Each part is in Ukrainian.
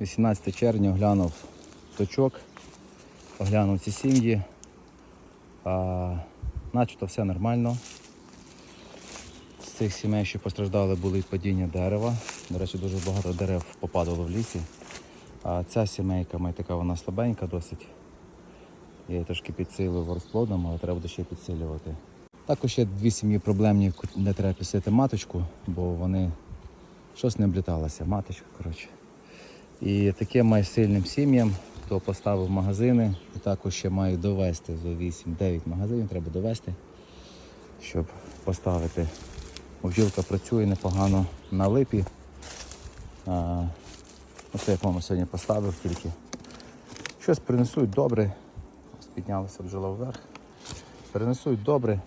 18 червня оглянув точок, оглянув ці сім'ї. Начебто все нормально. З цих сімей, що постраждали, були падіння дерева. До речі, дуже багато дерев попадало в лісі. А ця сімейка, має така вона слабенька досить. Я її трошки підсилив розплодом, але треба буде ще підсилювати. Також є дві сім'ї проблемні, де треба підсити маточку, бо вони щось не обліталося. Маточка, коротше. І таке має сильним сім'ям, хто поставив магазини, і також ще має довести за 8-9 магазинів, треба довести, щоб поставити. Бджілка працює непогано на липі. А, оце я по-моєму сьогодні поставив тільки. Щось принесуть добре. Ось Піднялася бджола вверх. Перенесуть добре,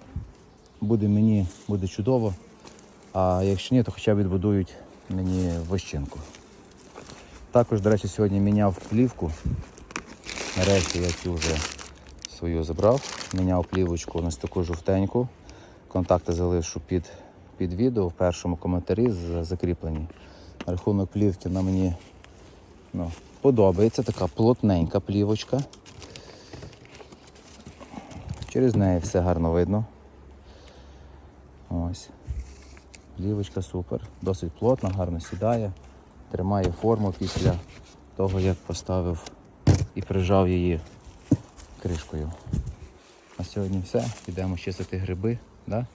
буде мені буде чудово. А якщо ні, то хоча б відбудують мені вощинку. Також, до речі, сьогодні міняв плівку. Нарешті я цю вже свою забрав. Міняв плівочку на таку жовтеньку. Контакти залишу під, під відео в першому коментарі закріплені. Рахунок плівки на мені ну, подобається така плотненька плівочка. Через неї все гарно видно. Ось. Плівочка супер, досить плотна, гарно сідає, тримає форму після того, як поставив і прижав її кришкою. На сьогодні все. Підемо чистити гриби, да?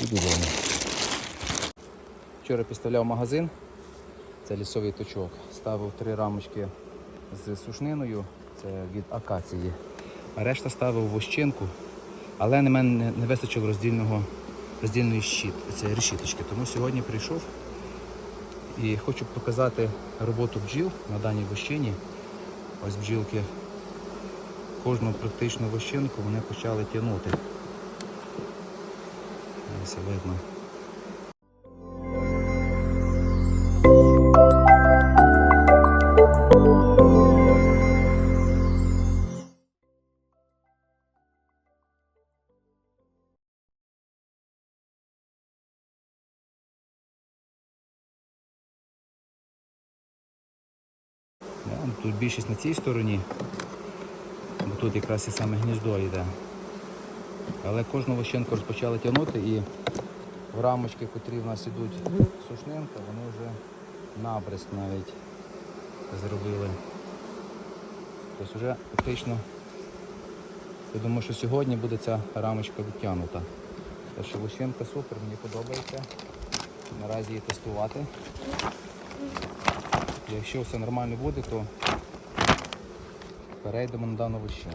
і додому. Вчора підставляв магазин, це лісовий точок. Ставив три рамочки з сушниною, це від акації. А решта ставив вощинку, але на мене не- вистачило роздільного, роздільної щит, це решіточки. Тому сьогодні прийшов і хочу показати роботу бджіл на даній вощині. Ось бджілки кожну практичну вощинку вони почали тягнути. Ось видно. Тут більшість на цій стороні, бо тут якраз і саме гніздо йде. Але кожну вощенку розпочали тягнути і в рамочки, котрі в нас ідуть сушнинка, вони вже набризк навіть зробили. Тобто вже фактично, я думаю, що сьогодні буде ця рамочка відтягнута. Так що вощенка супер, мені подобається. Наразі її тестувати. Якщо все нормально буде, то перейдемо на дану вищину.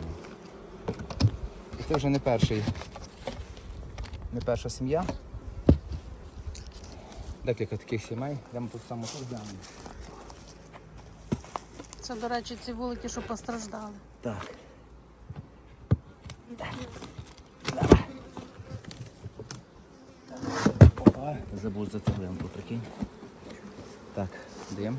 І це вже не перший, не перша сім'я. Декілька таких сімей, йдемо тут саме тут глянемо. Це, до речі, ці вулики, що постраждали. Так. Опа, забув за цеглинку, прикинь. Так, дим.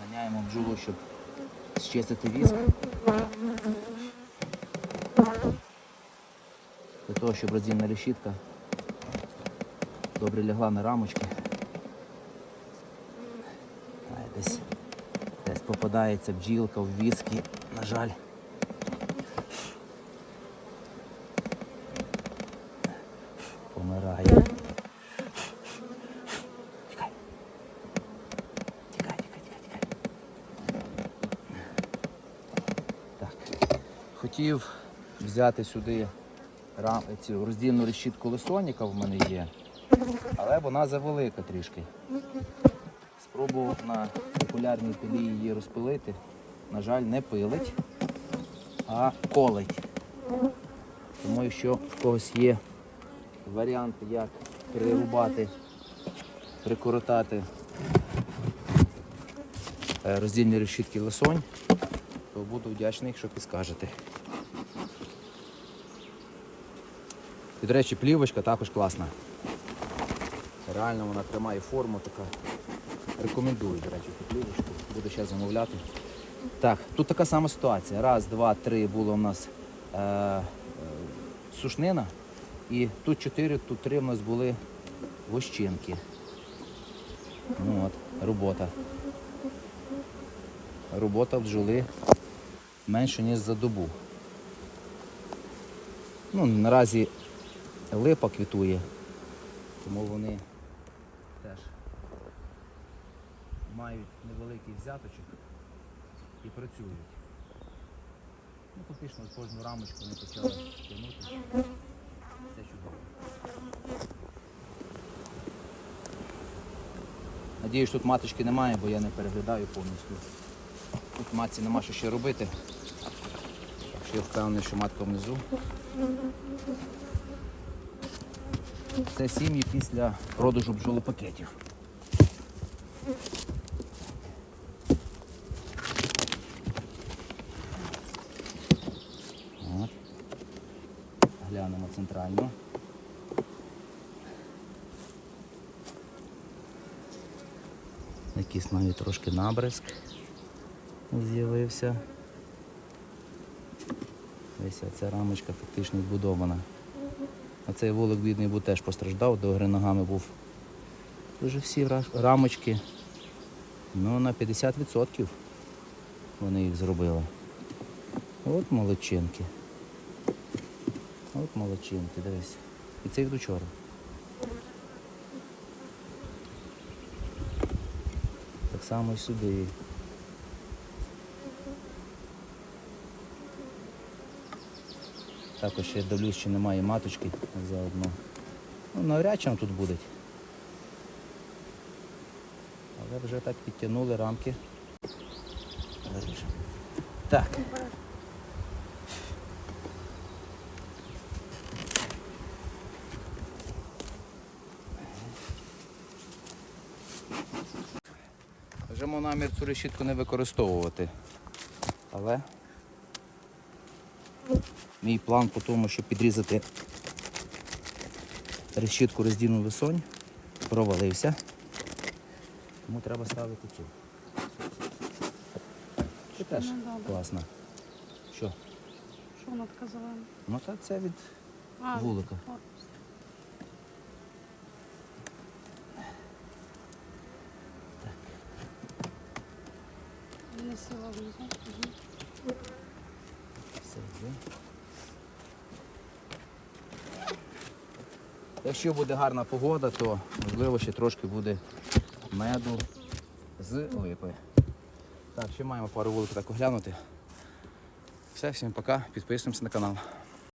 Заняємо бджолу, щоб зчистити віск. Для того, щоб роздільна решітка добре лягла на рамочки. Десь, десь попадається бджілка в віскі, на жаль. Помирає. Тікай. Тікай, тікай, тікай, тікай. Хотів взяти сюди рам... цю роздільну решітку лисоніка в мене є, але вона завелика трішки. Спробував на популярній пилі її розпилити. На жаль, не пилить, а колить. Тому якщо в когось є варіант, як прирубати, прикоротати е, роздільні решітки лисонь, то буду вдячний, якщо підскажете. І, до речі, плівочка також класна. Реально вона тримає форму така. Рекомендую, до речі, цю плівочку. Буду ще замовляти. Так, тут така сама ситуація. Раз, два, три було у нас е, е, сушнина. І тут чотири, тут три у нас були вощинки. Ну от, робота. Робота бджоли менше, ніж за добу. Ну, наразі липа квітує, тому вони теж мають невеликий взяточок і працюють. Ну, фактично кожну рамочку вони почали тягнути. Все чудово. Надіюсь, тут маточки немає, бо я не переглядаю повністю. Тут матці нема що ще робити. Так я впевнений, що матка внизу. Це сім'ї після продажу бджолопакетів. Глянемо центрально. Якийсь навіть трошки набризк з'явився. Ось ця рамочка фактично відбудована. А цей вулик бідний був теж постраждав, до гри ногами був. Дуже всі рамочки. Ну, на 50% вони їх зробили. От молодчинки. От молодчинки, дивись. І це їх до вчора. Так само і сюди. Також я дивлюсь, що немає маточки заодно. Ну, навряд чи тут буде. Але вже так підтягнули рамки. Так. Мав намір цю решітку не використовувати. Але мій план по тому, щоб підрізати решітку роздільну висонь, провалився. Тому треба ставити цю. Чи теж Ну, класно. Що? Що вона така зелена? Ну так це від А, Вулика. корпус. Якщо буде гарна погода, то можливо ще трошки буде меду з липи. Так, ще маємо пару вулик так оглянути. Все, всім пока, підписуємося на канал.